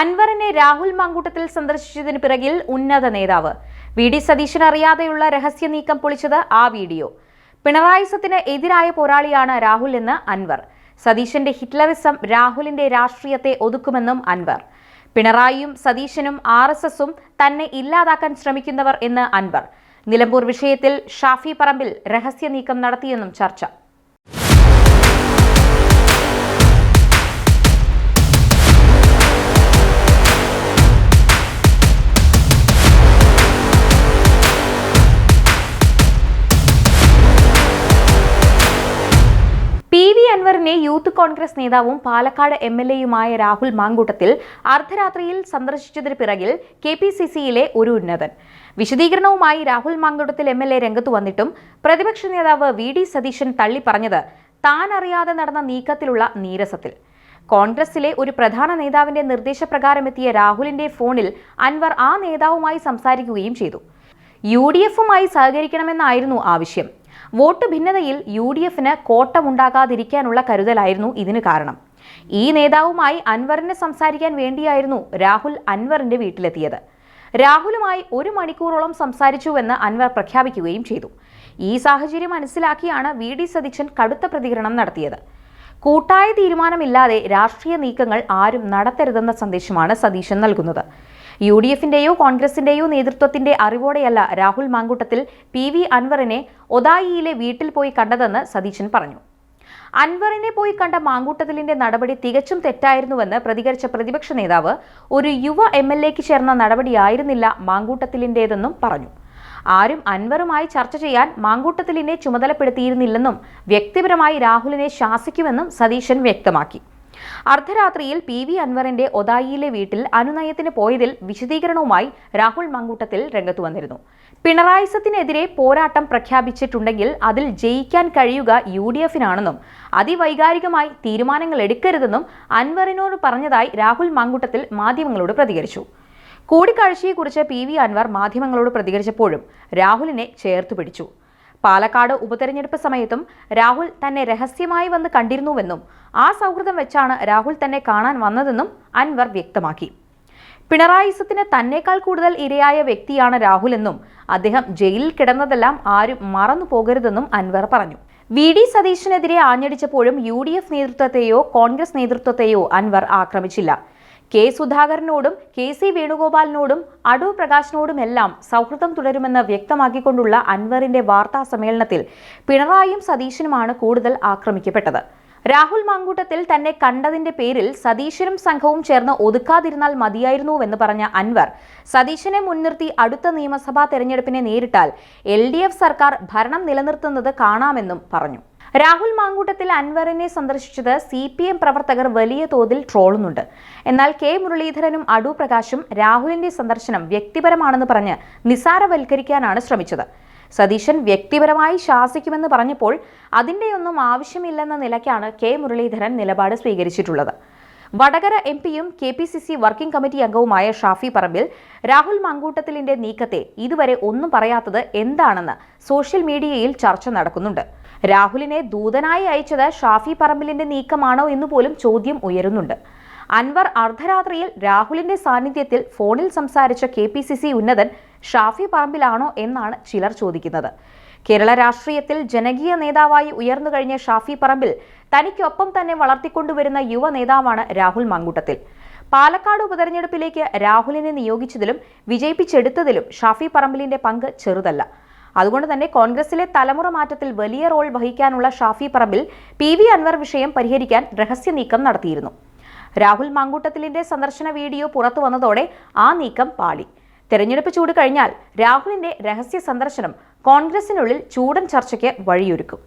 അൻവറിനെ രാഹുൽ മാങ്കൂട്ടത്തിൽ സന്ദർശിച്ചതിന് പിറകിൽ ഉന്നത നേതാവ്. വി. ഡി. സതീശൻ അറിയാതെയുള്ള രഹസ്യ നീക്കം പൊളിച്ചത് ആ വീഡിയോ. പിണറായിസത്തിന് എതിരായ പോരാളിയാണ് രാഹുൽ എന്ന് അൻവർ. സതീശന്റെ ഹിറ്റ്ലറിസം രാഹുലിന്റെ രാഷ്ട്രീയത്തെ ഒതുക്കുമെന്നും അൻവർ. പിണറായിയും സതീശനും ആർ എസ് എസും തന്നെ ഇല്ലാതാക്കാൻ ശ്രമിക്കുന്നവർ എന്ന് അൻവർ. നിലമ്പൂർ വിഷയത്തിൽ ഷാഫി പറമ്പിൽ രഹസ്യ നീക്കം നടത്തിയെന്നും ചർച്ച. അൻവറിനെ യൂത്ത് കോൺഗ്രസ് നേതാവും പാലക്കാട് എം എൽ എയുമായ രാഹുൽ മാങ്കൂട്ടത്തിൽ അർദ്ധരാത്രിയിൽ സന്ദർശിച്ചതിന് പിറകിൽ കെ പി സി സിയിലെ ഒരു ഉന്നതൻ. വിശദീകരണവുമായി Rahul Mankoottathil M L A രംഗത്ത് വന്നിട്ടും പ്രതിപക്ഷ നേതാവ് വി ഡി സതീശൻ തള്ളിപ്പറഞ്ഞത് താൻ അറിയാതെ നടന്ന നീക്കത്തിലുള്ള നീരസത്തിൽ. കോൺഗ്രസിലെ ഒരു പ്രധാന നേതാവിന്റെ നിർദ്ദേശപ്രകാരമെത്തിയ രാഹുലിന്റെ ഫോണിൽ അൻവർ ആ നേതാവുമായി സംസാരിക്കുകയും ചെയ്തു. യു ഡി എഫുമായി സഹകരിക്കണമെന്നായിരുന്നു ആവശ്യം. വോട്ട് ഭിന്നതയിൽ യു ഡി എഫിന് കോട്ടമുണ്ടാകാതിരിക്കാനുള്ള കരുതലായിരുന്നു ഇതിന് കാരണം. ഈ നേതാവുമായി അൻവറിന് സംസാരിക്കാൻ വേണ്ടിയായിരുന്നു രാഹുൽ അൻവറിന്റെ വീട്ടിലെത്തിയത്. രാഹുലുമായി ഒരു മണിക്കൂറോളം സംസാരിച്ചുവെന്ന് അൻവർ പ്രഖ്യാപിക്കുകയും ചെയ്തു. ഈ സാഹചര്യം മനസ്സിലാക്കിയാണ് വി ഡി സതീശൻ കടുത്ത പ്രതികരണം നടത്തിയത്. കൂട്ടായ തീരുമാനമില്ലാതെ രാഷ്ട്രീയ നീക്കങ്ങൾ ആരും നടത്തരുതെന്ന സന്ദേശമാണ് സതീശൻ നൽകുന്നത്. യു ഡി എഫിന്റെയോ കോൺഗ്രസിന്റെയോ നേതൃത്വത്തിന്റെ അറിവോടെയല്ല രാഹുൽ മാങ്കൂട്ടത്തിൽ പി വി അൻവറിനെ ഒതായിയിലെ വീട്ടിൽ പോയി കണ്ടതെന്ന് സതീശൻ പറഞ്ഞു. അൻവറിനെ പോയി കണ്ട മാങ്കൂട്ടത്തിലിന്റെ നടപടി തികച്ചും തെറ്റായിരുന്നുവെന്ന് പ്രതികരിച്ച പ്രതിപക്ഷ നേതാവ് ഒരു യുവ എം എൽ എക്ക് ചേർന്ന നടപടിയായിരുന്നില്ല മാങ്കൂട്ടത്തിലിന്റേതെന്നും പറഞ്ഞു. ആരും അൻവറുമായി ചർച്ച ചെയ്യാൻ മാങ്കൂട്ടത്തിലിനെ ചുമതലപ്പെടുത്തിയിരുന്നില്ലെന്നും വ്യക്തിപരമായി രാഹുലിനെ ശാസിക്കുമെന്നും സതീശൻ വ്യക്തമാക്കി. അർദ്ധരാത്രിയിൽ പി വി അൻവറിന്റെ ഒതായിയിലെ വീട്ടിൽ അനുനയത്തിന് പോയതിൽ വിശദീകരണവുമായി രാഹുൽ മങ്കൂട്ടത്തിൽ രംഗത്തു വന്നിരുന്നു. പിണറായിസത്തിനെതിരെ പോരാട്ടം പ്രഖ്യാപിച്ചിട്ടുണ്ടെങ്കിൽ അതിൽ ജയിക്കാൻ കഴിയുക യു ഡി എഫിനാണെന്നും അതിവൈകാരികമായി തീരുമാനങ്ങൾ എടുക്കരുതെന്നും അൻവറിനോട് പറഞ്ഞതായി രാഹുൽ മങ്കൂട്ടത്തിൽ മാധ്യമങ്ങളോട് പ്രതികരിച്ചു. കൂടിക്കാഴ്ചയെക്കുറിച്ച് പി വി അൻവർ മാധ്യമങ്ങളോട് പ്രതികരിച്ചപ്പോഴും രാഹുലിനെ ചേർത്തു പിടിച്ചു. പാലക്കാട് ഉപതെരഞ്ഞെടുപ്പ് സമയത്തും രാഹുൽ തന്നെ രഹസ്യമായി വന്ന് കണ്ടിരുന്നുവെന്നും ആ സൗഹൃദം വെച്ചാണ് രാഹുൽ തന്നെ കാണാൻ വന്നതെന്നും അൻവർ വ്യക്തമാക്കി. പിണറായിസത്തിന് തന്നേക്കാൾ കൂടുതൽ ഇരയായ വ്യക്തിയാണ് രാഹുൽ എന്നും അദ്ദേഹം ജയിലിൽ കിടന്നതെല്ലാം ആരും മറന്നു പോകരുതെന്നും അൻവർ പറഞ്ഞു. വി. ഡി. സതീശനെതിരെ ആഞ്ഞടിച്ചപ്പോഴും യു ഡി എഫ് നേതൃത്വത്തെയോ കോൺഗ്രസ് നേതൃത്വത്തെയോ അൻവർ ആക്രമിച്ചില്ല. കെ സുധാകരനോടും കെ സി വേണുഗോപാലിനോടും അടൂർ പ്രകാശിനോടുമെല്ലാം സൗഹൃദം തുടരുമെന്ന് വ്യക്തമാക്കിക്കൊണ്ടുള്ള അൻവറിന്റെ വാർത്താ സമ്മേളനത്തിൽ പിണറായിയും സതീശനുമാണ് കൂടുതൽ ആക്രമിക്കപ്പെട്ടത്. രാഹുൽ മാങ്കൂട്ടത്തിൽ തന്നെ കണ്ടതിന്റെ പേരിൽ സതീശനും സംഘവും ചേർന്ന് ഒതുക്കാതിരുന്നാൽ മതിയായിരുന്നുവെന്ന് പറഞ്ഞ അൻവർ സതീശനെ മുൻനിർത്തി അടുത്ത നിയമസഭാ തെരഞ്ഞെടുപ്പിനെ നേരിട്ടാൽ എൽ സർക്കാർ ഭരണം നിലനിർത്തുന്നത് കാണാമെന്നും പറഞ്ഞു. രാഹുൽ മാങ്കൂട്ടത്തിൽ അൻവറിനെ സന്ദർശിച്ചത് സി പി എം പ്രവർത്തകർ വലിയ തോതിൽ ട്രോളുന്നുണ്ട്. എന്നാൽ കെ മുരളീധരനും അടൂ പ്രകാശും രാഹുലിന്റെ സന്ദർശനം വ്യക്തിപരമാണെന്ന് പറഞ്ഞ് നിസാരവൽക്കരിക്കാനാണ് ശ്രമിച്ചത്. സതീശൻ വ്യക്തിപരമായി ശാസിക്കുമെന്ന് പറഞ്ഞപ്പോൾ അതിന്റെയൊന്നും ആവശ്യമില്ലെന്ന നിലയ്ക്കാണ് കെ മുരളീധരൻ നിലപാട് സ്വീകരിച്ചിട്ടുള്ളത്. വടകര എം പിയും K P C C working committee അംഗവുമായ ഷാഫി പറമ്പിൽ രാഹുൽ മങ്കൂട്ടത്തിലിന്റെ നീക്കത്തെ ഇതുവരെ ഒന്നും പറയാത്തത് എന്താണെന്ന് സോഷ്യൽ മീഡിയയിൽ ചർച്ച നടക്കുന്നുണ്ട്. രാഹുലിനെ ദൂതനായി അയച്ചത് ഷാഫി പറമ്പിലിന്റെ നീക്കമാണോ എന്ന് പോലും ചോദ്യം ഉയരുന്നുണ്ട്. അൻവർ അർദ്ധരാത്രിയിൽ രാഹുലിന്റെ സാന്നിധ്യത്തിൽ ഫോണിൽ സംസാരിച്ച കെ പി സി സി ഉന്നതൻ ഷാഫി പറമ്പിലാണോ എന്നാണ് ചിലർ ചോദിക്കുന്നത്. കേരള രാഷ്ട്രീയത്തിൽ ജനകീയ നേതാവായി ഉയർന്നു കഴിഞ്ഞ ഷാഫി പറമ്പിൽ തനിക്കൊപ്പം തന്നെ വളർത്തിക്കൊണ്ടുവരുന്ന യുവ നേതാവാണ് രാഹുൽ മങ്കൂട്ടത്തിൽ. പാലക്കാട് ഉപതെരഞ്ഞെടുപ്പിലേക്ക് രാഹുലിനെ നിയോഗിച്ചതിലും വിജയിപ്പിച്ചെടുത്തതിലും ഷാഫി പറമ്പിലിന്റെ പങ്ക് ചെറുതല്ല. അതുകൊണ്ട് തന്നെ കോൺഗ്രസിലെ തലമുറ മാറ്റത്തിൽ വലിയ റോൾ വഹിക്കാനുള്ള ഷാഫി പറമ്പിൽ പി വി അൻവർ വിഷയം പരിഹരിക്കാൻ രഹസ്യ നീക്കം നടത്തിയിരുന്നു. രാഹുൽ മാങ്കൂട്ടത്തിലിന്റെ സന്ദർശന വീഡിയോ പുറത്തു വന്നതോടെ ആ നീക്കം പാളി. തെരഞ്ഞെടുപ്പ് ചൂട് കഴിഞ്ഞാൽ രാഹുലിന്റെ രഹസ്യ സന്ദർശനം കോൺഗ്രസിനുള്ളിൽ ചൂടൻ ചർച്ചയ്ക്ക് വഴിയൊരുക്കും.